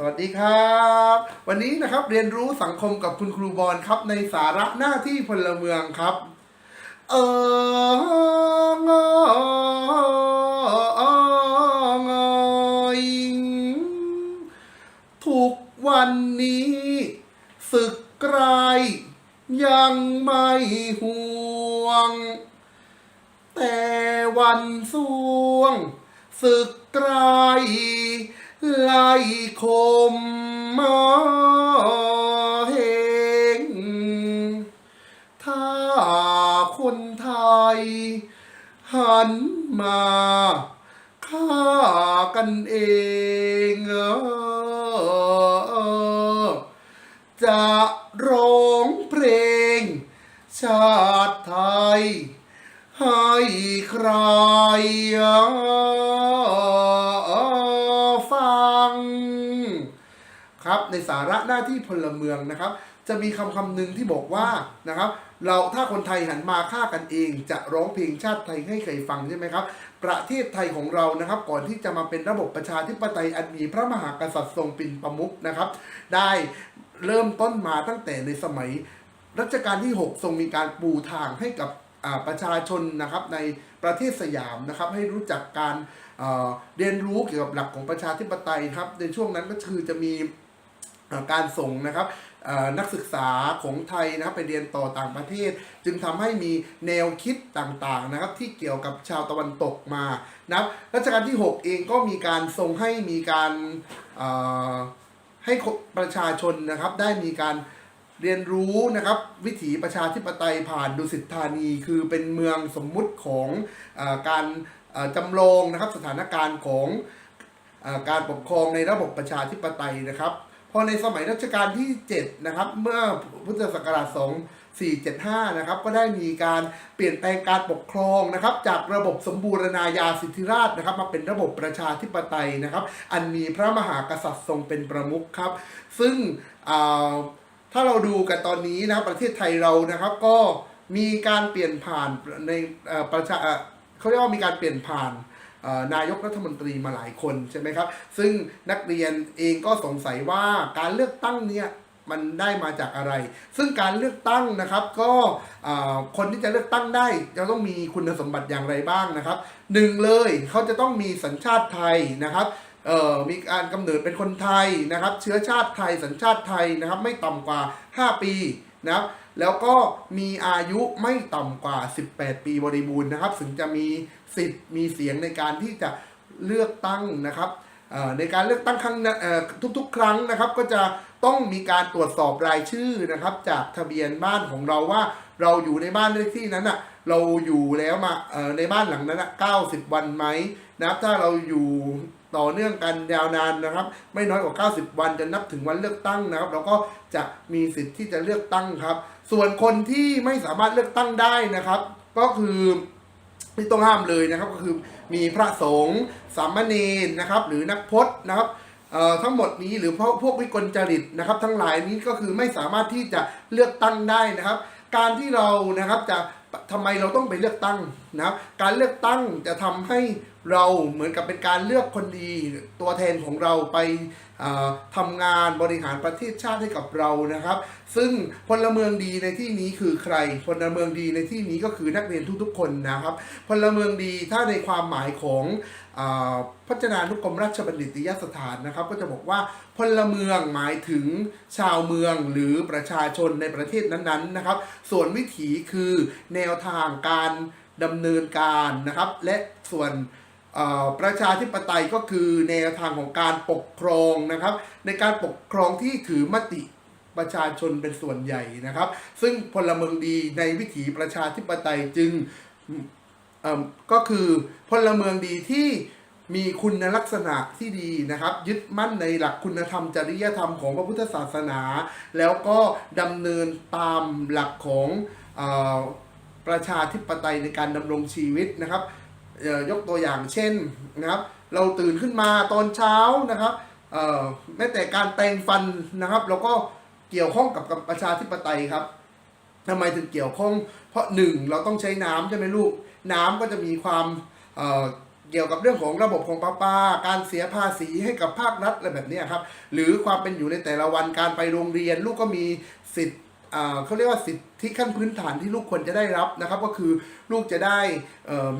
สวัสดีครับ วันนี้นะครับเรียนรู้สังคมกับคุณครูบอลครับในสาระหน้าที่พลเมืองครับ เอององอยทุกวันนี้ศึกไกลยังไม่ห่วง แต่วันสวงศึกไกล ไล่คมมาเฮงถ้าคนไทย หันมาฆ่ากันเองเออจะร้องเพลง ชาติไทย ให้ใคร ครับในสาระหน้าที่พลเมืองนะครับ จะมีคำคำหนึ่งที่บอกว่านะครับเราถ้าคนไทยหันมาฆ่ากันเอง จะร้องเพลงชาติไทยให้ใครฟังใช่ไหมครับ ประเทศไทยของเรานะครับ ก่อนที่จะมาเป็นระบบประชาธิปไตยอันมีพระมหากษัตริย์ทรงเป็นประมุขนะครับ ได้เริ่มต้นมาตั้งแต่ในสมัยรัชกาลที่ 6 ทรงมีการปูทางให้กับประชาชนนะครับในประเทศสยามนะครับให้รู้จักการเอ่อเรียนรู้เกี่ยวกับหลักของประชาธิปไตยครับในช่วงนั้นก็คือจะมี การส่งนะครับนักศึกษาของไทยนะครับไปเรียนต่อต่างประเทศ จึงทำให้มีแนวคิดต่างๆนะครับที่เกี่ยวกับชาวตะวันตกมานะครับรัชกาลที่ 6 เองก็มีการทรงให้มีการให้ประชาชนนะครับได้มีการเรียนรู้นะครับวิถีประชาธิปไตยผ่านดุสิตธานี คือเป็นเมืองสมมุติของอการจำลองนะครับสถานการณ์ของอการปกครองในระบบประชาธิปไตยนะครับ พอในสมัยรัชกาลที่ 7 นะครับ เมื่อพุทธศักราช 2475 นะครับ ก็ได้มีการเปลี่ยนแปลงการปกครองนะครับ จากระบบสมบูรณาญาสิทธิราชนะครับ มาเป็นระบบประชาธิปไตยนะครับ อันมีพระมหากษัตริย์ทรงเป็นประมุขครับ ซึ่งถ้าเราดูกันตอนนี้นะครับประเทศไทยเรานะครับ ก็มีการเปลี่ยนผ่านในประชาเขาเรียกว่ามีการเปลี่ยนผ่าน นายกรัฐมนตรีมาหลายคนใช่ไหมครับ ซึ่งนักเรียนเองก็สงสัยว่าการเลือกตั้งเนี่ยมันได้มาจากอะไร ซึ่งการเลือกตั้งนะครับ ก็คนที่จะเลือกตั้งได้จะต้องมีคุณสมบัติอย่างไรบ้างนะครับหนึ่งเลยเขาจะต้องมีสัญชาติไทยนะครับมีการกำเนิดเป็นคนไทยนะครับ เชื้อชาติไทยสัญชาติไทยนะครับ ไม่ต่ำกว่า 5 ปีนะครับ แล้วก็มีอายุไม่ต่ำกว่า 18 ปีบริบูรณ์นะครับ ถึงจะมีสิทธิ์มีเสียงในการที่จะเลือกตั้งนะครับเอ่อในการเลือกตั้งครั้งเอ่อทุกๆ ครั้งนะครับ ก็จะต้องมีการตรวจสอบรายชื่อนะครับ จากทะเบียนบ้านของเราว่าเราอยู่ในบ้านเลขที่นั้นอะเราอยู่แล้วมาเอ่อในบ้านหลังนั้นอะ90 วันไหมนะครับถ้าเราอยู่ต่อเนื่องกันยาวนานนะครับ ไม่น้อยกว่า 90 วันจะนับถึงวันเลือกตั้งนะครับ เราก็จะมีสิทธิ์ที่จะเลือกตั้งครับ ส่วนคนที่ไม่สามารถเลือกตั้งได้นะครับ ก็คือไม่ต้องห้ามเลยนะครับก็คือมีพระสงฆ์สามเณรนะครับ หรือนักพจน์นะครับทั้งหมดนี้หรือพวกพวกวิกลจริตนะครับ ทั้งหลายนี้ก็คือไม่สามารถที่จะเลือกตั้งได้นะครับ การที่เรานะครับจะทำไมเราต้องไปเลือกตั้งนะครับ การเลือกตั้งจะทำให้เราเหมือนกับเป็นการเลือกคนดีตัวแทนของเราไป ทำงานบริหารประเทศชาติให้กับเรานะครับ ซึ่งพลเมืองดีในที่นี้คือใครพลเมืองดีในที่นี้ก็คือนักเรียนทุกๆคนนะครับ พลเมืองดีถ้าในความหมายของอาพจนานุกรมราชบัณฑิตยสถานนะครับ ก็จะบอกว่าพลเมืองหมายถึงชาวเมืองหรือประชาชนในประเทศนั้นๆนะครับ ส่วนวิถีคือแนวทางการดำเนินการนะครับ และส่วน ประชาธิปไตยก็คือแนวทางของการปกครองนะครับ ในการปกครองที่ถือมติประชาชนเป็นส่วนใหญ่นะครับ ซึ่งพลเมืองดีในวิถีประชาธิปไตยจึงก็คือพลเมืองดีที่มีคุณลักษณะที่ดีนะครับ ยึดมั่นในหลักคุณธรรมจริยธรรมของพระพุทธศาสนา แล้วก็ดำเนินตามหลักของอประชาธิปไตยในการดำรงชีวิตนะครับ ยกตัวอย่างเช่นนะครับ เราตื่นขึ้นมาตอนเช้านะครับแม้แต่การแปรงฟันนะครับ เราก็เกี่ยวข้องกับกบประชาธิปไตยครับทำไมถึงเกี่ยวข้อง เพราะหนึ่งเราต้องใช้น้ำใช่ไหมลูก น้ำก็จะมีความเเกี่ยวกับเรื่องของระบบของประปา การเสียภาษีให้กับภาครัฐอะไรแบบนี้ครับ หรือความเป็นอยู่ในแต่ละวันการไปโรงเรียน ลูกก็มีสิทธิ์ เขาเรียกว่าสิทธิขั้นพื้นฐานที่ลูกควรจะได้รับนะครับ ก็คือลูกจะได้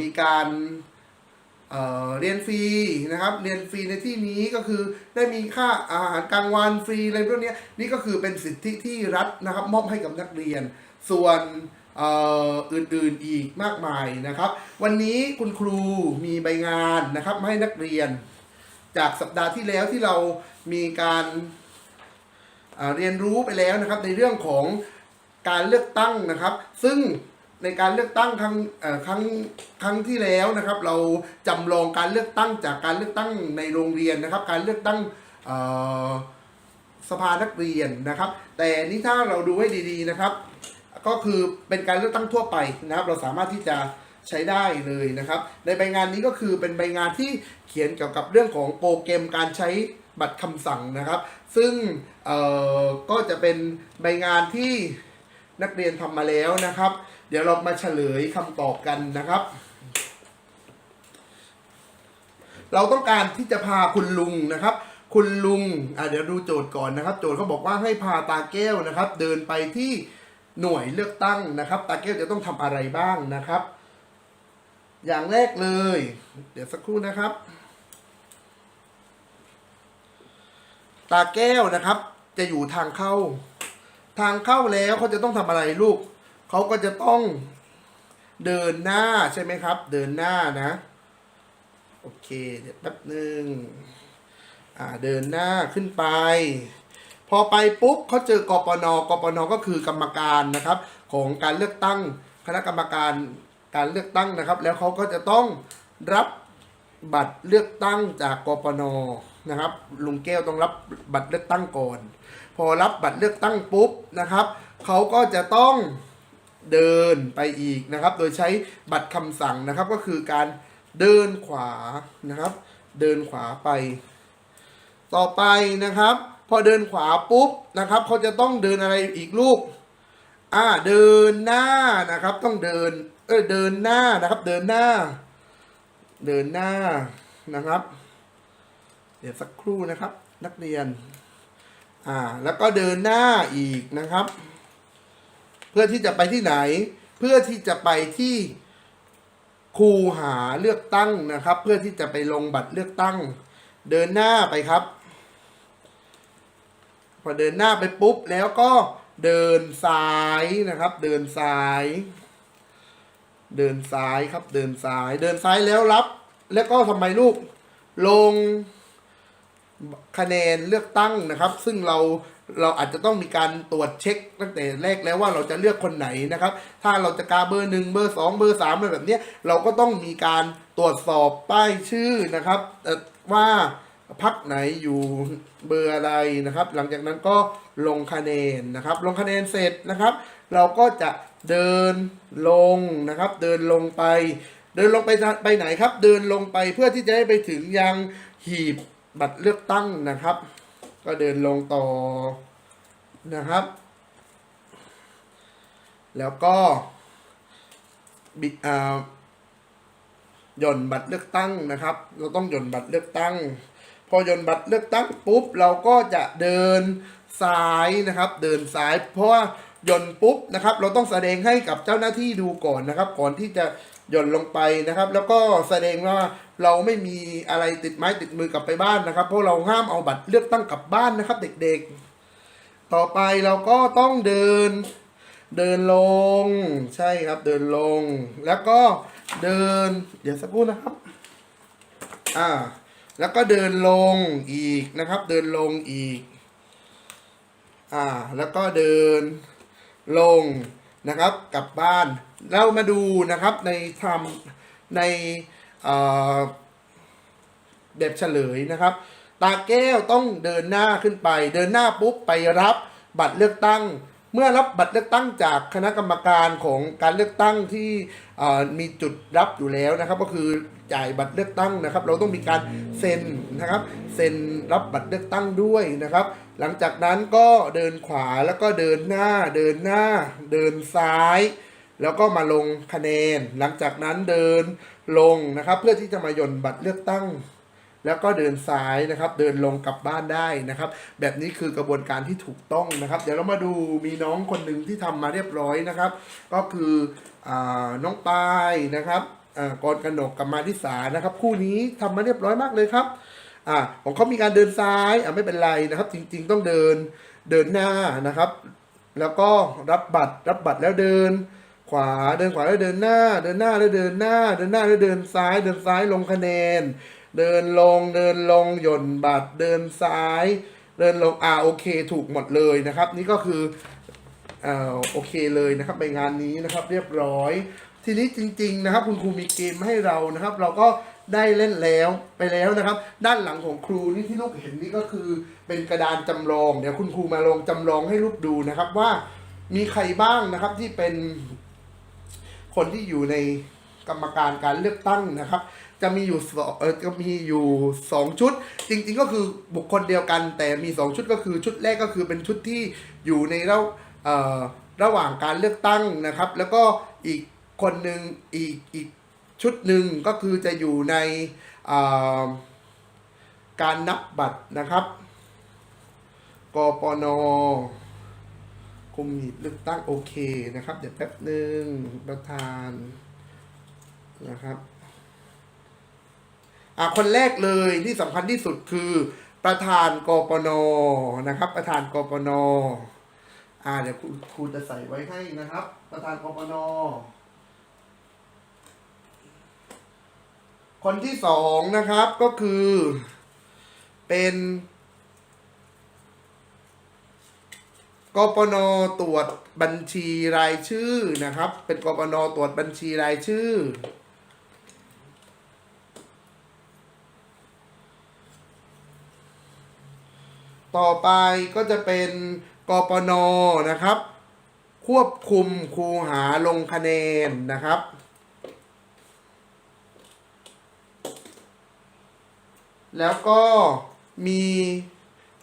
มีการเเรียนฟรีนะครับ เรียนฟรีในที่นี้ก็คือได้มีค่าอาหารกลางวันฟรีอะไรพวกนี้นี่ก็คือเป็นสิทธิที่รัฐนะครับมอบให้กับนักเรียน ส่วนอื่นๆอีกมากมายนะครับ วันนี้คุณครูมีใบงานนะครับให้นักเรียน จากสัปดาห์ที่แล้วที่เรามีการ เรียนรู้ไปแล้วนะครับในเรื่องของการเลือกตั้งนะครับ ซึ่งในการเลือกตั้งครั้งครั้งครั้งที่แล้วนะครับ เราจำลองการเลือกตั้งจากการเลือกตั้งในโรงเรียนนะครับ การเลือกตั้งสภานักเรียนนะครับ แต่นี่ถ้าเราดูให้ดีๆนะครับ ก็คือเป็นการเลือกตั้งทั่วไปนะครับ เราสามารถที่จะใช้ได้เลยนะครับ ในใบงานนี้ก็คือเป็นใบงานที่เขียนเกี่ยวกับเรื่องของโปรแกรมการใช้ บัตรคำสั่งนะครับ ซึ่งเออก็จะเป็นใบงานที่นักเรียนทำมาแล้วนะครับ เดี๋ยวเรามาเฉลยคำตอบกันนะครับ เราต้องการที่จะพาคุณลุงนะครับ คุณลุงเดี๋ยวดูโจทย์ก่อนนะครับ โจทย์เขาบอกว่าให้พาตาแก้วนะครับ เดินไปที่หน่วยเลือกตั้งนะครับ ตาแก้วจะต้องทำอะไรบ้างนะครับ อย่างแรกเลย เดี๋ยวสักครู่นะครับ ตาแก้วนะครับ จะอยู่ทางเข้า ทางเข้าแล้วเขาจะต้องทำอะไรลูกเขาก็จะต้องเดินหน้าใช่ไหมครับ เดินหน้านะ โอเคเดี๋ยวแป๊บหนึ่งอ่าเดินหน้าขึ้นไป พอไปปุ๊บเขาเจอกปนกปนก็คือกรรมการนะครับ ของการเลือกตั้งคณะกรรมการการเลือกตั้งนะครับ แล้วเขาก็จะต้องรับบัตรเลือกตั้งจากกปน นะครับลุงแก้วต้องรับบัตรเลือกตั้งก่อน พอรับบัตรเลือกตั้งปุ๊บนะครับเขาก็จะต้องเดินไปอีกนะครับ โดยใช้บัตรคำสั่งนะครับก็คือการเดินขวานะครับ เดินขวาไป ต่อไปนะครับ พอเดินขวาปุ๊บนะครับเขาจะต้องเดินอะไรอีกลูกอ่าเดินหน้านะครับ ต้องเดินเออเดินหน้านะครับ เดินหน้า เดินหน้านะครับ เดี๋ยวสักครู่นะครับ นักเรียน อ่า แล้วก็เดินหน้าอีกนะครับ เพื่อที่จะไปที่ไหน เพื่อที่จะไปที่คูหาเลือกตั้งนะครับ เพื่อที่จะไปลงบัตรเลือกตั้ง เดินหน้าไปครับ พอเดินหน้าไปปุ๊บแล้วก็เดินซ้ายนะครับ เดินซ้าย เดินซ้ายครับ เดินซ้าย เดินซ้ายแล้วรับ แล้วก็ทำไมลูก ลง คะแนนเลือกตั้งนะครับ ซึ่งเราเราอาจจะต้องมีการตรวจเช็คตั้งแต่แรกแล้วว่าเราจะเลือกคนไหนนะครับ ถ้าเราจะกาเบอร์หนึ่งเบอร์สองเบอร์สามอะไรแบบนี้เราก็ต้องมีการตรวจสอบป้ายชื่อนะครับว่าพักไหนอยู่เบอร์อะไรนะครับ หลังจากนั้นก็ลงคะแนนนะครับ ลงคะแนนเสร็จนะครับ เราก็จะเดินลงนะครับ เดินลงไป เดินลงไปไปไหนครับ เดินลงไปเพื่อที่จะได้ไปถึงยังหีบ บัตรเลือกตั้งนะครับ ก็เดินลงต่อนะครับ แล้วก็บิดอ่าหย่อนบัตรเลือกตั้งนะครับ เราต้องหย่อนบัตรเลือกตั้ง พอหย่อนบัตรเลือกตั้งปุ๊บเราก็จะเดินซ้ายนะครับ เดินซ้ายเพราะว่าหย่อนปุ๊บนะครับ เราต้องแสดงให้กับเจ้าหน้าที่ดูก่อนนะครับ ก่อนที่จะ หย่อนลงไปนะครับ แล้วก็แสดงว่าเราไม่มีอะไรติดไม้ติดมือกลับไปบ้านนะครับ เพราะเราห้ามเอาบัตรเลือกตั้งกลับบ้านนะครับ เด็กๆ ต่อไปเราก็ต้องเดิน เดินลง ใช่ครับเดินลง แล้วก็เดิน เดี๋ยวสักครู่นะครับ อ่า แล้วก็เดินลงอีกนะครับ เดินลงอีก อ่า แล้วก็เดินลงนะครับกลับบ้าน เรามาดูนะครับในทำในเอ่อแบบเฉลยนะครับ ตาแก้วต้องเดินหน้าขึ้นไป เดินหน้าปุ๊บไปรับบัตรเลือกตั้ง เมื่อรับบัตรเลือกตั้งจากคณะกรรมการของการเลือกตั้งที่มีจุดรับอยู่แล้วนะครับ ก็คือจ่ายบัตรเลือกตั้งนะครับ เราต้องมีการเซ็นนะครับเซ็นรับบัตรเลือกตั้งด้วยนะครับ หลังจากนั้นก็เดินขวาแล้วก็เดินหน้าเดินหน้า เดินซ้าย แล้วก็มาลงคะแนน หลังจากนั้นเดินลงนะครับ เพื่อที่จะมาย่นบัตรเลือกตั้ง แล้วก็เดินซ้ายนะครับ เดินลงกลับบ้านได้นะครับ แบบนี้คือกระบวนการที่ถูกต้องนะครับ เดี๋ยวเรามาดูมีน้องคนหนึ่งที่ทำมาเรียบร้อยนะครับ ก็คืออน้องปายนะครับอ่ากรกนกกับมาทิสานะครับ คู่นี้ทำมาเรียบร้อยมากเลยครับอ่าของเขามีการเดินซ้ายอ่าไม่เป็นไรนะครับ จริงๆต้องเดินเดินหน้านะครับ แล้วก็รับบัตรรับบัตรแล้วเดิน ขวาเดินขวาแล้วเดินหน้า เดินหน้าแล้วเดินหน้า เดินหน้าแล้วเดินซ้าย เดินซ้ายลงคะแนน เดินลงเดินลงหย่นบัตรเดินซ้าย เดินลงอ่าโอเคถูกหมดเลยนะครับ นี่ก็คือเอ่อโอเคเลยนะครับไปงานนี้นะครับเรียบร้อย ทีนี้จริง ๆ นะครับ คุณครูมีเกมให้เรานะครับ เราก็ได้เล่นแล้วไปแล้วนะครับ ด้านหลังของครูนี่ที่ลูกเห็นนี่ก็คือเป็นกระดานจำลอง เดี๋ยวคุณครูมาลองจำลองให้ลูกดูนะครับว่ามีใครบ้างนะครับที่เป็น คนที่อยู่ในกรรมการการเลือกตั้งนะครับ จะมีอยู่สองเออจะมีอยู่สองชุด จริงๆก็คือบุคคลเดียวกัน แต่มีสองชุดก็คือชุดแรกก็คือเป็นชุดที่อยู่ในระเอ่อระหว่างการเลือกตั้งนะครับ แล้วก็อีกคนหนึ่งอีกอีกชุดหนึ่งก็คือจะอยู่ในอ่าการนับบัตรนะครับกปน คุมหีบเลือกตั้งโอเคนะครับ เดี๋ยวแป๊บหนึ่งประธานนะครับอะคนแรกเลยที่สำคัญที่สุดคือประธานกปนนะครับ ประธานกปนอ่าเดี๋ยวครูครูจะใส่ไว้ให้นะครับ ประธานกปนคนที่สองนะครับก็คือเป็น กปนตรวจบัญชีรายชื่อนะครับ เป็นกปนตรวจบัญชีรายชื่อ ต่อไปก็จะเป็นกปนนะครับ ควบคุมครูหาลงคะแนนนะครับแล้วก็มี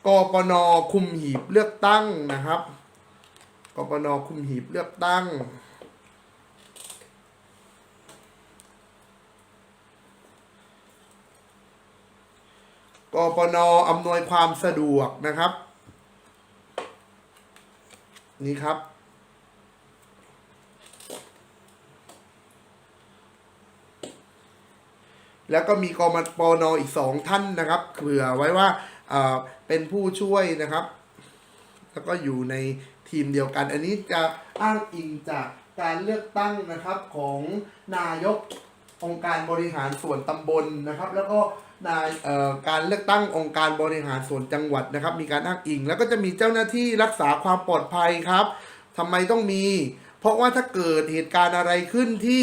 กปนคุมหีบเลือกตั้งนะครับ กปนคุมหีบเลือกตั้ง กปนอำนวยความสะดวกนะครับ นี่ครับแล้วก็มีกมปนอีกสองท่านนะครับเผื่อไว้ว่า เป็นผู้ช่วยนะครับ แล้วก็อยู่ในทีมเดียวกัน อันนี้จะอ้างอิงจากการเลือกตั้งนะครับของนายกองค์การบริหารส่วนตำบลนะครับ แล้วก็นายการเลือกตั้งองค์การบริหารส่วนจังหวัดนะครับ มีการอ้างอิง แล้วก็จะมีเจ้าหน้าที่รักษาความปลอดภัยครับทำไมต้องมี เพราะว่าถ้าเกิดเหตุการณ์อะไรขึ้นที่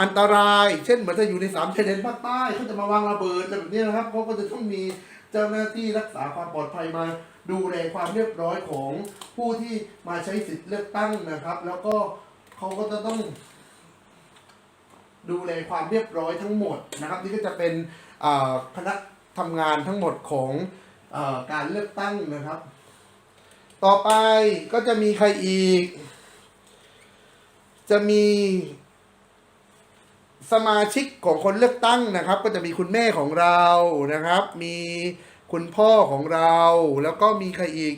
อันตราย เช่นเหมือนถ้าอยู่ในสามชายแดนภาคใต้เขาจะมาวางระเบิดอะไรแบบนี้นะครับเขาก็จะต้องมี จ้าหน้าที่รักษาความปลอดภัยมาดูแลความเรียบร้อยของผู้ที่มาใช้สิทธิ์เลือกตั้งนะครับ แล้วก็เขาก็จะต้อง ดูแลความเรียบร้อยทั้งหมดนะครับ นี่ก็จะเป็นคณะทำงานทั้งหมดของอการเลือกตั้งนะครับ ต่อไปก็จะมีใครอีก จะมีสมาชิกของคนเลือกตั้งนะครับ ก็จะมีคุณแม่ของเรานะครับ มี คุณพ่อของเรา แล้วก็มีใครอีก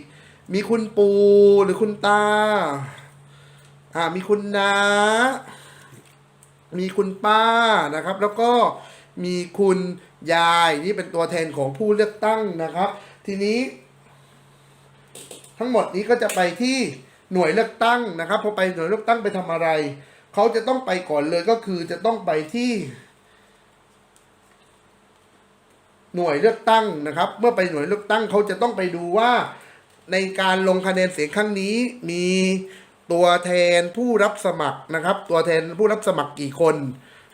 มีคุณปู่หรือคุณตา อ่า มีคุณน้า มีคุณป้านะครับ แล้วก็มีคุณยายนี่เป็นตัวแทนของผู้เลือกตั้งนะครับ ทีนี้ ทั้งหมดนี้ก็จะไปที่หน่วยเลือกตั้งนะครับพอไปหน่วยเลือกตั้งไปทำอะไร เขาจะต้องไปก่อนเลยก็คือจะต้องไปที่ หน่วยเลือกตั้งนะครับ เมื่อไปหน่วยเลือกตั้งเขาจะต้องไปดูว่า ในการลงคะแนนเสียงครั้งนี้มีตัวแทนผู้รับสมัครนะครับ ตัวแทนผู้รับสมัครกี่คน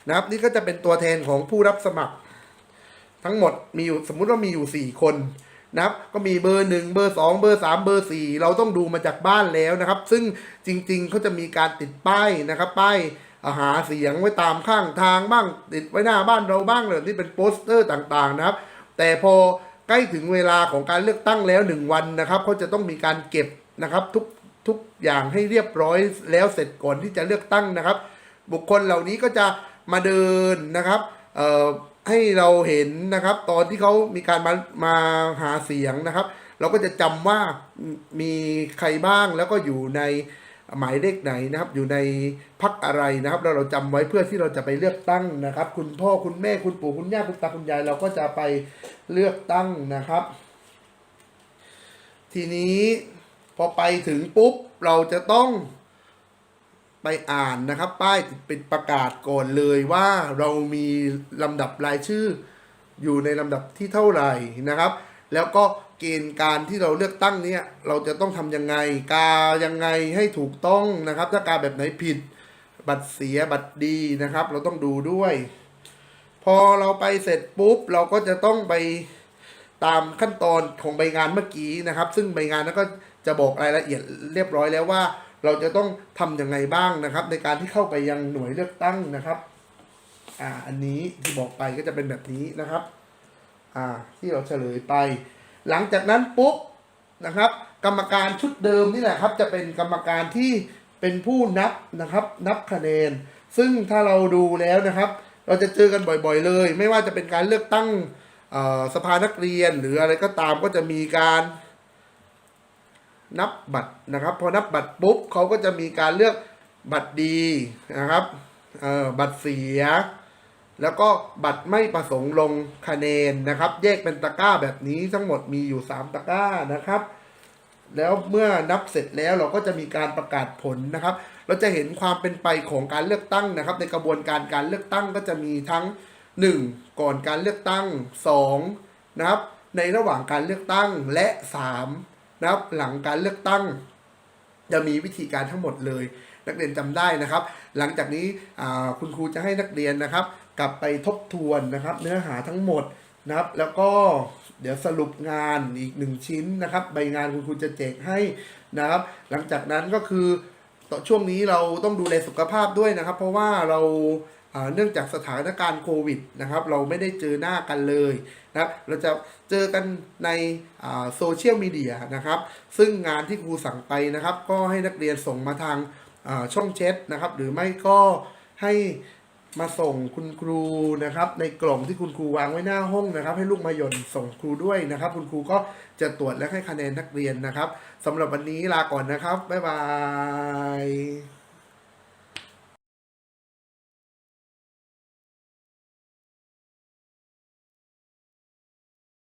นะครับ นี่ก็จะเป็นตัวแทนของผู้รับสมัคร ทั้งหมดมีอยู่สมมุติว่ามีอยู่สี่คนนะครับ ก็มีเบอร์หนึ่งเบอร์สองเบอร์สามเบอร์สี่เราต้องดูมาจากบ้านแล้วนะครับ ซึ่งจริงๆเขาจะมีการติดป้ายนะครับ ป้ายหาเสียงไว้ตามข้างทางบ้าง ติดไว้หน้าบ้านเราบ้างเลยที่เป็นโปสเตอร์ต่างๆนะครับ แต่พอใกล้ถึงเวลาของการเลือกตั้งแล้วหนึ่งวันนะครับเขาจะต้องมีการเก็บนะครับทุกทุกอย่างให้เรียบร้อยแล้วเสร็จก่อนที่จะเลือกตั้งนะครับ บุคคลเหล่านี้ก็จะมาเดินนะครับให้เราเห็นนะครับตอนที่เขามีการมามาหาเสียงนะครับ เราก็จะจำว่ามีใครบ้างแล้วก็อยู่ใน หมายเลขไหนนะครับ อยู่ในพักอะไรนะครับแล้วเราจำไว้เพื่อที่เราจะไปเลือกตั้งนะครับ คุณพ่อคุณแม่คุณปู่คุณย่าคุณตาคุณยายเราก็จะไปเลือกตั้งนะครับ ทีนี้พอไปถึงปุ๊บเราจะต้องไปอ่านนะครับ ป้ายเป็นประกาศก่อนเลยว่าเรามีลำดับรายชื่ออยู่ในลำดับที่เท่าไหร่นะครับ แล้วก็ เกณฑ์การที่เราเลือกตั้งเนี่ยเราจะต้องทำยังไง กายังไงให้ถูกต้องนะครับ ถ้ากาแบบไหนผิด บัตรเสียบัตรดีนะครับ เราต้องดูด้วย พอเราไปเสร็จปุ๊บ เราก็จะต้องไปตามขั้นตอนของใบงานเมื่อกี้นะครับ ซึ่งใบงานนั้นก็จะบอกรายละเอียดเรียบร้อยแล้วว่า เราจะต้องทำยังไงบ้างนะครับ ในการที่เข้าไปยังหน่วยเลือกตั้งนะครับอ่าอันนี้ที่บอกไปก็จะเป็นแบบนี้นะครับ อ่าที่เราเฉลยไป หลังจากนั้นปุ๊บนะครับ กรรมการชุดเดิมนี่แหละครับ จะเป็นกรรมการที่เป็นผู้นับนะครับ นับคะแนน ซึ่งถ้าเราดูแล้วนะครับ เราจะเจอกันบ่อยๆเลย ไม่ว่าจะเป็นการเลือกตั้งสภานักเรียนหรืออะไรก็ตามก็จะมีการนับบัตรนะครับ พอนับบัตรปุ๊บเขาก็จะมีการเลือกบัตรดีนะครับบัตรเสีย แล้วก็บัตรไม่ประสงค์ลงคะแนนนะครับ แยกเป็นตะกร้าแบบนี้ทั้งหมดมีอยู่ 3 ตะกร้านะครับ แล้วเมื่อนับเสร็จแล้วเราก็จะมีการประกาศผลนะครับ เราจะเห็นความเป็นไปของการเลือกตั้งนะครับ ในกระบวนการการเลือกตั้งก็จะมีทั้ง 1. ก่อนการเลือกตั้ง 2. นะครับ ในระหว่างการเลือกตั้งและ 3. นะครับหลังการเลือกตั้ง จะมีวิธีการทั้งหมดเลย นักเรียนจำได้นะครับ หลังจากนี้คุณครูจะให้นักเรียนนะครับ กลับไปทบทวนนะครับ เนื้อหาทั้งหมดนะครับ แล้วก็เดี๋ยวสรุปงานอีกหนึ่งชิ้นนะครับ ใบงานคุณครูจะแจกให้นะครับ หลังจากนั้นก็คือต่อช่วงนี้เราต้องดูแลสุขภาพด้วยนะครับ เพราะว่าเราเนื่องจากสถานการณ์โควิดนะครับ เราไม่ได้เจอหน้ากันเลยนะครับ เราจะเจอกันในโซเชียลมีเดียนะครับ ซึ่งงานที่ครูสั่งไปนะครับ ก็ให้นักเรียนส่งมาทางช่องแชทนะครับ หรือไม่ก็ให้ มาส่งคุณครูนะครับ ในกล่องที่คุณครูวางไว้หน้าห้องนะครับ ให้ลูกมาหย่นส่งครูด้วยนะครับ คุณครูก็จะตรวจและให้คะแนนนักเรียนนะครับสำหรับวันนี้ลาก่อนนะครับบ๊ายบาย